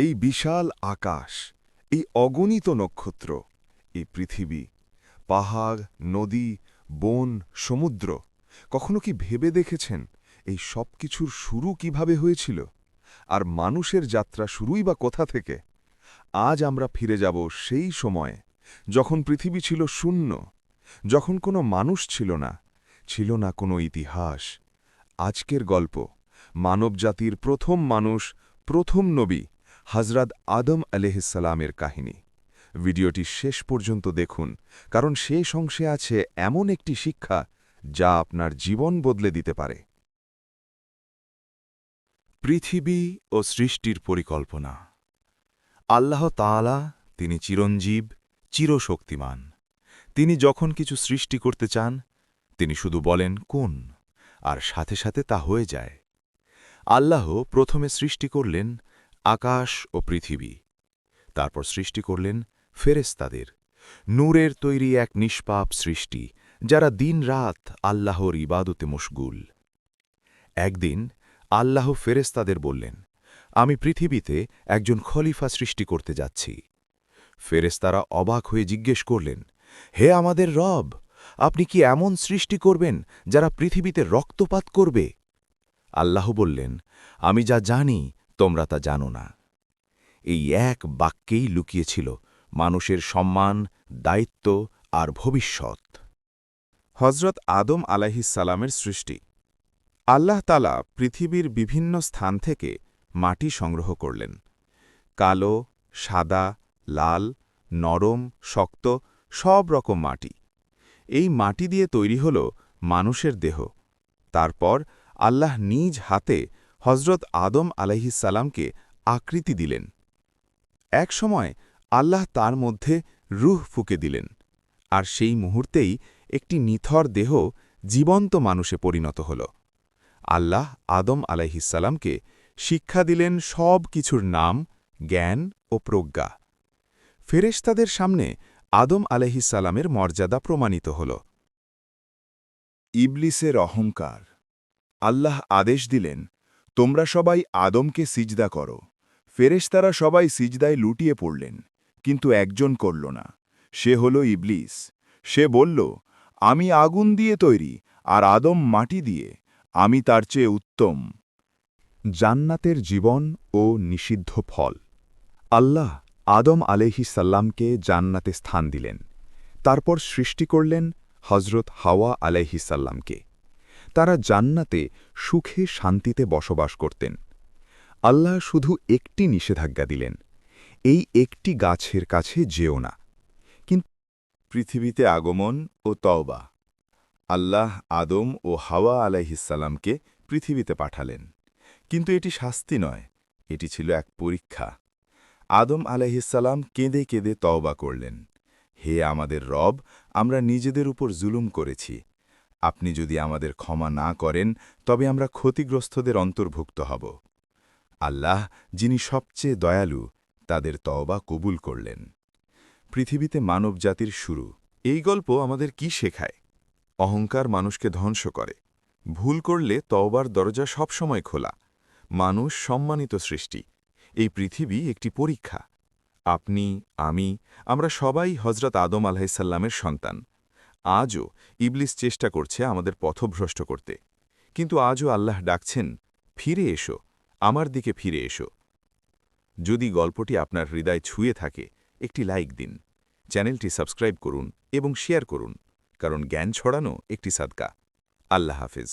এই বিশাল আকাশ, এই অগণিত নক্ষত্র, এই পৃথিবী, পাহাড়, নদী, বন, সমুদ্র, কখনো কি ভেবে দেখেছেন এই সব কিছুর শুরু কীভাবে হয়েছিল? আর মানুষের যাত্রা শুরুই বা কোথা থেকে? আজ আমরা ফিরে যাব সেই সময়ে, যখন পৃথিবী ছিল শূন্য, যখন কোনো মানুষ ছিল না ছিল না কোনো ইতিহাস। আজকের গল্প, মানবজাতির প্রথম মানুষ, প্রথম নবী হজরত আদম আলেহিসালামের কাহিনী। ভিডিওটি শেষ পর্যন্ত দেখুন, কারণ শেষ অংশে আছে এমন একটি শিক্ষা যা আপনার জীবন বদলে দিতে পারে। পৃথিবী ও সৃষ্টির পরিকল্পনা। আল্লাহ তাআলা তিনি চিরঞ্জীব, চিরশক্তিমান। তিনি যখন কিছু সৃষ্টি করতে চান, তিনি শুধু বলেন কোন, আর সাথে সাথে তা হয়ে যায়। আল্লাহ প্রথমে সৃষ্টি করলেন আকাশ ও পৃথিবী। তারপর সৃষ্টি করলেন ফেরেস্তাদের নূরের তৈরি এক নিষ্পাপ সৃষ্টি, যারা দিনরাত আল্লাহর ইবাদতে মশগুল। একদিন আল্লাহ ফেরেস্তাদের বললেন, আমি পৃথিবীতে একজন খলিফা সৃষ্টি করতে যাচ্ছি। ফেরেস্তারা অবাক হয়ে জিজ্ঞেস করলেন, হে আমাদের রব, আপনি কি এমন সৃষ্টি করবেন যারা পৃথিবীতে রক্তপাত করবে? আল্লাহ বললেন, আমি যা জানি তোমরা তা জানো না। এই এক বাক্যেই লুকিয়েছিল মানুষের সম্মান, দায়িত্ব আর ভবিষ্যৎ। হজরত আদম আলাহিসাল্লামের সৃষ্টি। আল্লাহ তালা পৃথিবীর বিভিন্ন স্থান থেকে মাটি সংগ্রহ করলেন। কালো, সাদা, লাল, নরম, শক্ত সব রকম মাটি। এই মাটি দিয়ে তৈরি হল মানুষের দেহ। তারপর আল্লাহ নিজ হাতে হজরত আদম আলাইহিসাল্লামকে আকৃতি দিলেন। এক সময় আল্লাহ তার মধ্যে রুহ ফুকে দিলেন আর সেই মুহূর্তেই একটি নিথর দেহ জীবন্ত মানুষে পরিণত হল। আল্লাহ আদম আলাইহিসাল্লামকে শিক্ষা দিলেন সব কিছুর নাম, জ্ঞান ও প্রজ্ঞা। ফেরেশতাদের সামনে আদম আলহিসাল্লামের মর্যাদা প্রমাণিত হল। ইবলিসের অহংকার। আল্লাহ আদেশ দিলেন তোমরা সবাই আদমকে সিজদা করো। ফেরেশতারা সবাই সিজদায় লুটিয়ে পড়লেন, কিন্তু একজন করল না। সে হল ইবলিস। সে বলল, আমি আগুন দিয়ে তৈরি আর আদম মাটি দিয়ে। আমি তার চেয়ে উত্তম। জান্নাতের জীবন ও নিষিদ্ধ ফল। আল্লাহ আদম আলাইহিসাল্লামকে জান্নাতে স্থান দিলেন। তারপর সৃষ্টি করলেন হজরত হাওয়া আলাইহিসাল্লামকে তারা জান্নাতে সুখে শান্তিতে বসবাস করতেন। আল্লাহ শুধু একটি নিষেধাজ্ঞা দিলেন, এই একটি গাছের কাছে যেও না। কিন্তু পৃথিবীতে আগমন ও তওবা, আল্লাহ আদম ও হাওয়া আলাইহিসাল্লামকে পৃথিবীতে পাঠালেন। কিন্তু এটি শাস্তি নয়, এটি ছিল এক পরীক্ষা। আদম আলাইহিসাল্লাম কেঁদে কেঁদে তওবা করলেন, হে আমাদের রব, আমরা নিজেদের উপর জুলুম করেছি আপনি যদি আমাদের ক্ষমা না করেন, তবে আমরা ক্ষতিগ্রস্তদের অন্তর্ভুক্ত হব। আল্লাহ, যিনি সবচেয়ে দয়ালু, তাদের তওবা কবুল করলেন। পৃথিবীতে মানবজাতির শুরু। এই গল্প আমাদের কি শেখায়? অহংকার মানুষকে ধ্বংস করে। ভুল করলে তওবার দরজা সবসময় খোলা। মানুষ সম্মানিত সৃষ্টি। এই পৃথিবী একটি পরীক্ষা। আপনি, আমি, আমরা সবাই হজরত আদম আলাহিসাল্লামের সন্তান। আজও ইবলিস চেষ্টা করছে আমাদের পথভ্রষ্ট করতে। কিন্তু আজও আল্লাহ ডাকছেন, ফিরে এসো, আমার দিকে ফিরে এসো। যদি গল্পটি আপনার হৃদয় ছুঁয়ে থাকে, একটি লাইক দিন, চ্যানেলটি সাবস্ক্রাইব করুন এবং শেয়ার করুন, কারণ জ্ঞান ছড়ানো একটি সাদকা। আল্লাহ হাফিজ।